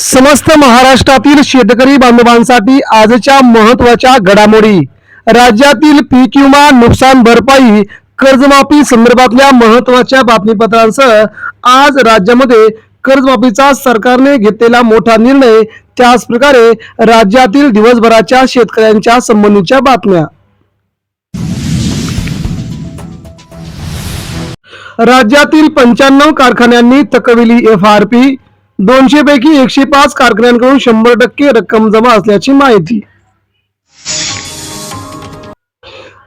समस्त महाराष्ट्रातील शेतकरी बांधवांसाठी आजच्या महत्त्वाच्या घडामोडी. राज्यातील पीक विमा नुकसान भरपाई कर्जमाफी संदर्भातल्या महत्त्वाच्या बातमीपत्रांसह आज राज्यामध्ये कर्जमाफीचा सरकारने घेतलेला मोठा निर्णय त्याच प्रकारे राज्यातील दिवसभराच्या शेतकऱ्यांच्या संबंधीच्या बातम्या. राज्यातील पंच्याण्णव कारखान्यांनी थकविली एफ आर पी दोनशे पैकी एकशे पाच कारखान्यांकडून शंभर टक्के रक्कम जमा असल्याची माहिती.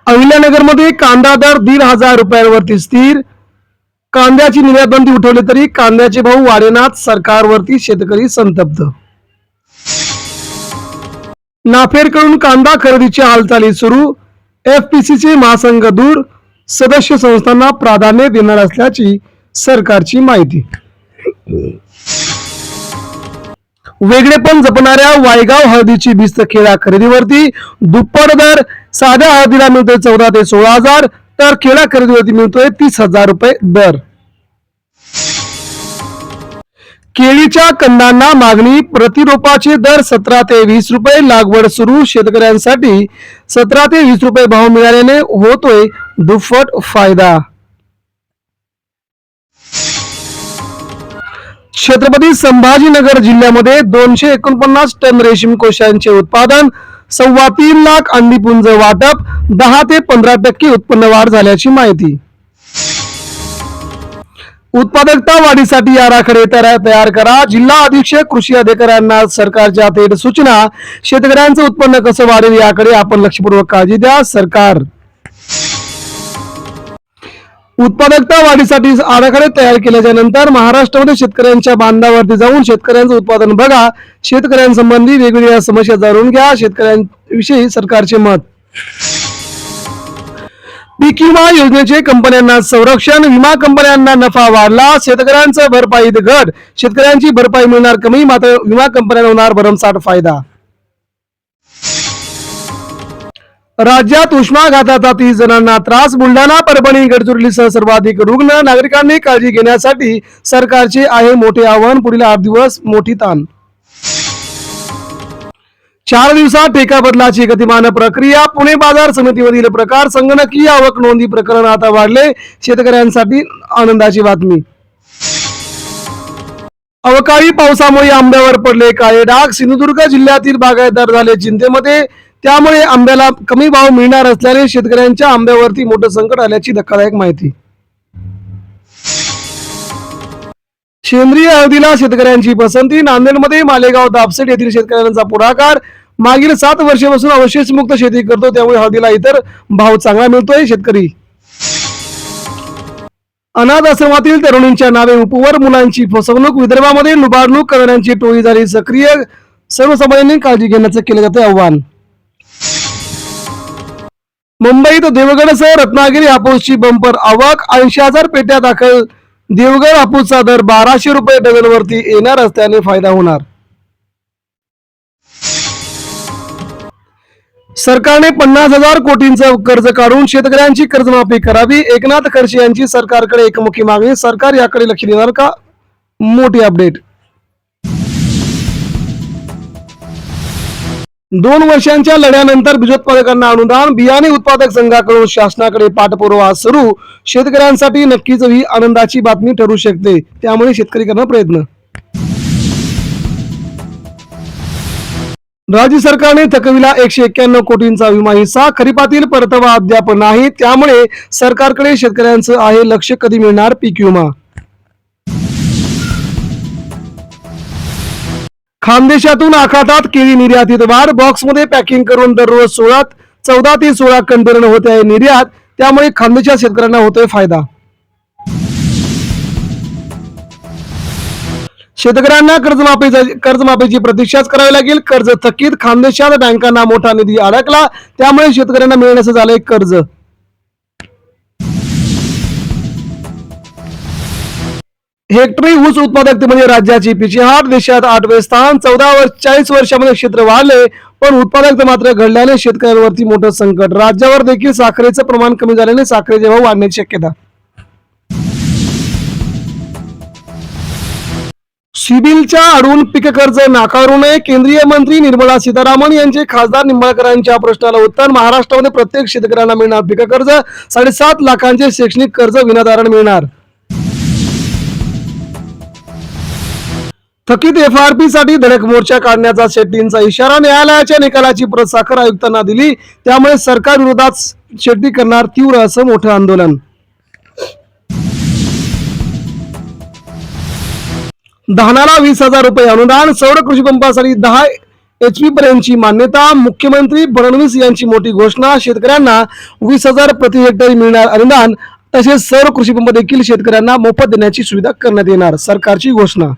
अहिल्यानगरमध्ये कांदा दर दीड हजार रुपयांवरती स्थिर. कांद्याची निर्यात बंदी उठवली तरी कांद्याचे भाव वाढेनात सरकारवरती शेतकरी संतप्त. नाफेडकडून कांदा खरेदीची हालचाली सुरू. एफपीसीचे महासंघ दूर. सदस्य संस्थांना प्राधान्य देणार असल्याची सरकारची माहिती. वेगळेपण जपणाऱ्या वायगाव हळदीची भिस्त खेळा खरेदीवरती. दुप्पट दर साध्या हळदीला मिळतोय चौदा ते सोळा हजार तर खेळा खरेदीवरती मिळतोय तीस हजार रुपये दर. केळीच्या कंदांना मागणी प्रतिरोपाचे दर सतरा ते वीस रुपये लागवड सुरू. शेतकऱ्यांसाठी सतरा ते वीस रुपये भाव मिळाल्याने होतोय दुप्पट फायदा. छत्रपती संभाजीनगर जिल्ह्यामध्ये दोनशे एकोणपन्नास टन रेशीम कोशांचे उत्पादन सव्वा तीन लाख अंडीपुंज वाटप दहा ते पंधरा टक्के उत्पन्न वाढ झाल्याची माहिती. उत्पादकता वाढीसाठी आराखडे तयार तयार करा. जिल्हा अधीक्षक कृषी अधिकाऱ्यांना सरकारच्या थेट सूचना. शेतकऱ्यांचं उत्पन्न कसं वाढेल याकडे आपण लक्षपूर्वक काळजी द्या. सरकार उत्पादकता वाढीसाठी आराखडे तयार केल्याच्यानंतर महाराष्ट्रामध्ये शेतकऱ्यांच्या बांधावरती जाऊन शेतकऱ्यांचं उत्पादन बघा. शेतकऱ्यांसंबंधी वेगवेगळ्या समस्या जाणून घ्या. शेतकऱ्यांविषयी सरकारचे मत. पीक विमा योजनेचे कंपन्यांना संरक्षण विमा कंपन्यांना नफा वाढला. शेतकऱ्यांचं भरपाईत घट. शेतकऱ्यांची भरपाई मिळणार कमी मात्र विमा कंपन्यांना होणार भरमसाठ फायदा. राज्यात उष्माघाताचा तीस जणांना त्रास बुलढाणा परभणी गडचिरोलीसह सर्वाधिक रुग्ण. नागरिकांनी काळजी घेण्यासाठी सरकारचे आहे मोठे आव्हान. पुढील आठ दिवस मोठी ताण. चार दिवसात ठेका बदलाची गतिमान प्रक्रिया. पुणे बाजार समितीमधील प्रकार संगणकीय आवक नोंदी प्रकरण आता वाढले. शेतकऱ्यांसाठी आनंदाची बातमी. अवकाळी पावसामुळे आंब्यावर पडले काळे डाग. सिंधुदुर्ग जिल्ह्यातील बागायतदार झाले चिंतेमध्ये. त्यामुळे आंब्याला कमी भाव मिळणार असल्याने शेतकऱ्यांच्या आंब्यावरती मोठं संकट आल्याची धक्कादायक माहिती. सेंद्रिय हळदीला शेतकऱ्यांची पसंती. नांदेडमध्ये मालेगाव दापसेट येथील शेतकऱ्यांचा पुढाकार. मागील सात वर्षापासून अवशेष मुक्त शेती करतो त्यामुळे हळदीला इतर भाव चांगला मिळतोय शेतकरी. अनाथ आश्रमातील तरुणींच्या नावे उपवर मुलांची फसवणूक. विदर्भामध्ये लुबाडणूक करणाऱ्यांची टोळी झाली सक्रिय. सर्वसामान्यांनी काळजी घेण्याचं केलं जातं आव्हान. मुंबईत देवगडसह रत्नागिरी हापूसची बंपर आवक ऐंशी हजार पेट्या दाखल. देवगड हापूसचा दर बाराशे रुपये डझनवरती येणार असल्याने फायदा होणार. सरकारने पन्नास हजार कोटींचं कर्ज काढून शेतकऱ्यांची कर्जमाफी करावी. एकनाथ खडसे यांची सरकारकडे एकमुखी मागणी. सरकार याकडे लक्ष देणार का? मोठी अपडेट दोन वर्षांच्या लढ्यानंतर बीजोत्पादकांना अनुदान बियाणे उत्पादक संघाकडून शासनाकडे पाठपुरावा सुरू. शेतकऱ्यांसाठी नक्कीच ही आनंदाची बातमी ठरू शकते. त्यामुळे शेतकरी करणं प्रयत्न. राज्य सरकारने थकविला एकशे एक्क्याण्णव कोटींचा विमा हिस्सा. खरीपातील परतावा अद्याप नाही. त्यामुळे सरकारकडे शेतकऱ्यांचं आहे लक्ष. कधी मिळणार पीक विमा? खानदेशातून आखातात केळी निर्यातीत वाढ. बॉक्समध्ये पॅकिंग करून दररोज सोळा चौदा ते सोळा कंटेनर होते आहे निर्यात. त्यामुळे खानदेशात शेतकऱ्यांना होतोय फायदा. शेतकऱ्यांना कर्जमाफीचा कर्जमाफीची प्रतीक्षाच करावी लागेल. कर्ज थकीत खानदेशात बँकांना मोठा निधी अडकला. त्यामुळे शेतकऱ्यांना मिळण्याचं झालंय कर्ज. हेक्टरी ऊस उत्पादकतेमध्ये म्हणजे राज्याची पिछेहाट देशात आठवे स्थान चौदा वर्ष चाळीस वर्षामध्ये क्षेत्र वाढले पण उत्पादकता मात्र घडल्याने शेतकऱ्यांवरती मोठं संकट. राज्यावर देखील साखरेचं प्रमाण कमी झाल्याने साखरेचे भाव वाढण्याची शक्यता. सिबिलच्या आडून पीक कर्ज नाकारू नये केंद्रीय मंत्री निर्मला सीतारामन यांचे खासदार निंबाळकरांच्या प्रश्नाला उत्तर. महाराष्ट्रामध्ये प्रत्येक शेतकऱ्यांना मिळणार पीक कर्ज. साडेसात लाखांचे शैक्षणिक कर्ज विनाधारण मिळणार. थकीत एफ आर पी साठी धडक मोर्चा काढण्याचा शेट्टींचा इशारा? न्यायालयाच्या निकालाची प्रत साखर आयुक्तांना दिली. त्यामुळे सरकार विरोधात शेट्टी करणार तीव्र असं मोठं आंदोलन. धानाला वीस हजार रुपये अनुदान सौर कृषी पंपासाठी दहा एचपी पर्यंतची मान्यता मुख्यमंत्री फडणवीस यांची मोठी घोषणा शेतकऱ्यांना वीस हजार प्रति हेक्टरी मिळणार अनुदान तसेच सौर कृषी पंप देखील शेतकऱ्यांना मोफत देण्याची सुविधा करण्यात येणार सरकारची घोषणा.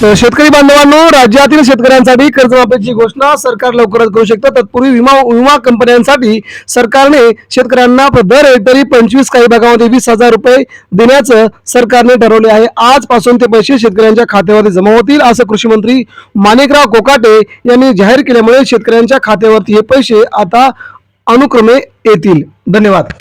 शेतकरी बांधवांनो राज्यातील शेतकऱ्यांसाठी कर्जमाफीची घोषणा सरकार लवकरच करू शकतं. तत्पूर्वी विमा विमा कंपन्यांसाठी सरकारने शेतकऱ्यांना दर हेक्टरी पंचवीस काही भागामध्ये वीस हजार रुपये देण्याचं सरकारने ठरवले आहे. आजपासून ते पैसे शेतकऱ्यांच्या खात्यावरती जमा होतील असं कृषी मंत्री माणिकराव कोकाटे यांनी जाहीर केल्यामुळे शेतकऱ्यांच्या खात्यावरती हे पैसे आता अनुक्रमे येतील. धन्यवाद.